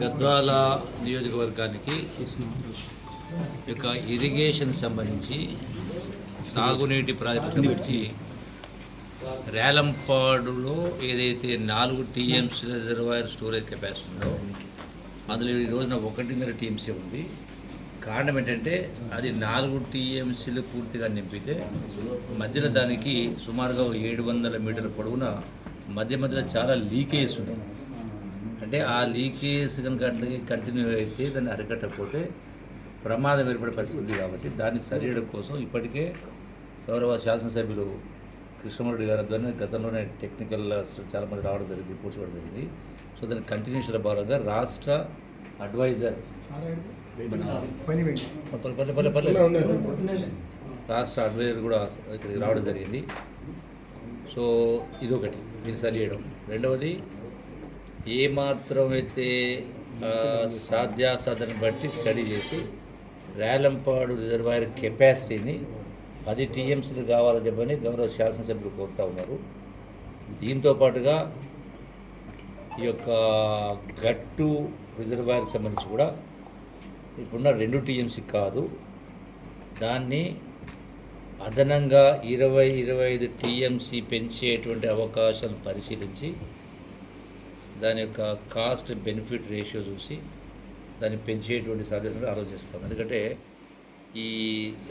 గద్వాల నియోజకవర్గానికి యొక్క ఇరిగేషన్ సంబంధించి సాగునీటి ప్రాజెక్టు సంబంధించి రేలంపాడులో ఏదైతే నాలుగు టీఎంసీ రిజర్వాయర్ స్టోరేజ్ కెపాసిటీ ఉందో అందులో ఈ రోజున ఒకటిన్నర టీఎంసీ ఉంది. కారణం ఏంటంటే అది నాలుగు టీఎంసీలు పూర్తిగా నింపితే మధ్యలో దానికి సుమారుగా ఏడు వందల మీటర్ల పొడవున మధ్య మధ్యలో చాలా లీకేజ్ ఉన్నాయి. అంటే ఆ లీకేజ్ కనుక అట్లాగే కంటిన్యూ అయితే దాన్ని అరికట్టకపోతే ప్రమాదం ఏర్పడే పరిస్థితి ఉంది కాబట్టి దాన్ని సరిచేయడం కోసం ఇప్పటికే గౌరవ శాసనసభ్యులు కృష్ణమూర్తి గారి ద్వారా గతంలోనే టెక్నికల్ చాలామంది రావడం జరిగింది రిపోర్ట్స్ జరిగింది. సో దాని కంటిన్యూషన్ భాగంగా రాష్ట్ర అడ్వైజర్ రాష్ట్ర అడ్వైజర్ కూడా ఇక్కడికి రావడం జరిగింది. సో ఇదొకటి దీన్ని సరి చేయడం. రెండవది ఏ మాత్రం అయితే ఆ, సాధ్యాసాధన బట్టి స్టడీ చేసి రేలంపాడు రిజర్వాయర్ కెపాసిటీని పది టీఎంసీలు కావాలని చెప్పని గౌరవ శాసనసభ్యులు కోరుతా ఉన్నారు. దీంతో పాటుగా ఈ యొక్క గట్టు రిజర్వాయర్కి సంబంధించి కూడా ఇప్పుడున్న రెండు టీఎంసీ కాదు. దాన్ని అదనంగా ఇరవై ఇరవై ఐదు టీఎంసీ పెంచేటువంటి అవకాశాలను పరిశీలించి దాని యొక్క కాస్ట్ బెనిఫిట్ రేషియో చూసి దాన్ని పెంచేటువంటి సాధ్యతను ఆలోచిస్తాం. ఎందుకంటే ఈ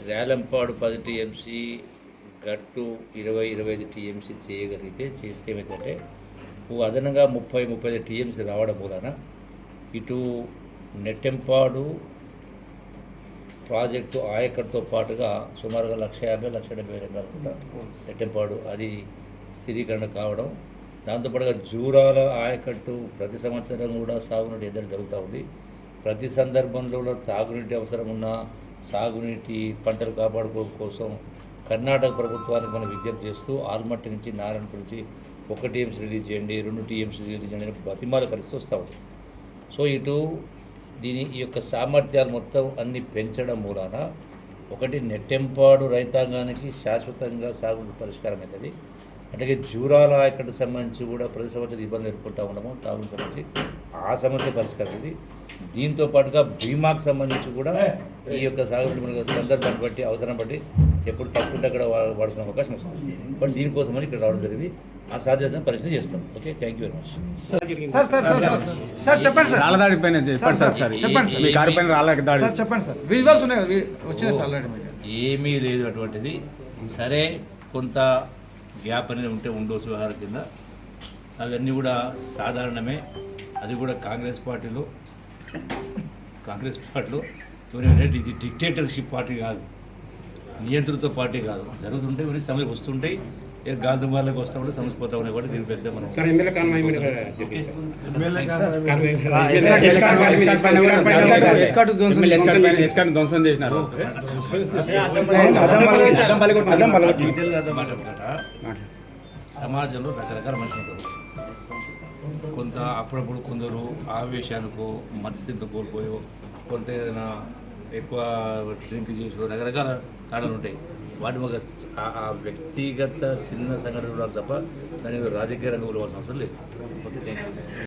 రేలంపాడు పది టీఎంసీ గట్టు ఇరవై ఇరవై ఐదు టీఎంసీ చేయగలిగితే చేస్తే ఏమైందంటే ఓ అదనంగా ముప్పై ముప్పై ఐదు టీఎంసీ రావడం వలన ఇటు నెట్టెంపాడు ప్రాజెక్టు ఆయకట్టుతో పాటుగా సుమారుగా లక్ష యాభై లక్ష డెబ్బై వేలు అనుకుంటా. నెట్టెంపాడు అది స్థిరీకరణ కావడం. దాంతోపాటుగా జూరాల ఆయకట్టు ప్రతి సంవత్సరం కూడా సాగునీటి ఎద్దడి జరుగుతూ ఉంది. ప్రతి సందర్భంలో తాగునీటి అవసరం ఉన్న సాగునీటి పంటలు కాపాడుకోవడం కోసం కర్ణాటక ప్రభుత్వానికి మనం విజ్ఞప్తి చేస్తూ ఆల్మట్టి నుంచి నారాయణపూర్ నుంచి ఒక టీఎంసీ రిలీజ్ చేయండి రెండు టీఎంసీ రిలీజ్ చేయండి బతిమాల పరిస్థితి వస్తూ ఉంది. సో ఇటు దీని ఈ యొక్క సామర్థ్యాలు మొత్తం అన్ని పెంచడం మూలాన ఒకటి నెట్టెంపాడు రైతాంగానికి శాశ్వతంగా సాగు పరిష్కారం అవుతుంది. అట్లాగే జూరాల ఆయకట్టు సంబంధించి కూడా ప్రతి సంవత్సరం ఇబ్బంది ఎదుర్కొంటూ ఉండము తాగుని సంబంధించి ఆ సమస్య పరిష్కారం ఇది దీంతో పాటుగా బీమాకు సంబంధించి కూడా ఈ యొక్క సాగు సందర్భాన్ని బట్టి అవసరం బట్టి ఎప్పుడు తప్పుంటే అక్కడ వాడుకునే అవకాశం వస్తుంది. బట్ దీనికోసమని ఇక్కడ రావడం జరిగింది. ఆ సాధ్యతను పరిశీలన చేస్తాం. Okay? Thank you very much sir sir sir sir sir చెప్పండి సార్. రాళ్ళ దాడి పైన చెప్పండి సార్ సార్ చెప్పండి సార్. మీ కారు పైన రాళ్ళ దాడి. సార్ చెప్పండి సార్. విజువల్స్ ఉన్నాయి కదా వి- వచ్చినాయి సార్ ఆల్రెడీ మీకు. ఏమీ లేదు అటువంటిది. సరే కొంత గ్యాప్ అనేది ఉంటే ఉండవచ్చు వ్యవహారం కింద. అవన్నీ కూడా సాధారణమే. అది కూడా కాంగ్రెస్ పార్టీలో. కాంగ్రెస్ పార్టీలో. ఇది డిక్టేటర్షిప్ పార్టీ కాదు. నియంత్రిత పార్టీ కాదు జరుగుతుంటే ఇవన్నీ సమయం వస్తుంటాయి గాంధీ వాళ్ళకి వస్తూ ఉంటే సమస్య పోతా ఉన్నాయి కూడా దీని పెద్ద మనం సార్ ఎమ్మెల్యే కాన్వాయ్ మీద ఓకే. కాన్వాయ్ ఎస్కాట్ ధ్వంసం చేసినారు సమాజంలో రకరకాల మనుషులు ఉంటారు కొంత అప్పుడప్పుడు కొందరు ఆవేశానికి మధ్యస్థితితో కోల్పోయో కొంత ఏదైనా ఎక్కువ డ్రింక్ చేసుకో రకరకాల కారణాలు ఉంటాయి. వాటి ఒక ఆ- వ్యక్తిగత చిన్న సంఘటనలు తప్ప దాని రాజకీయ రంగంలో అవసరం లేదు. Okay thank you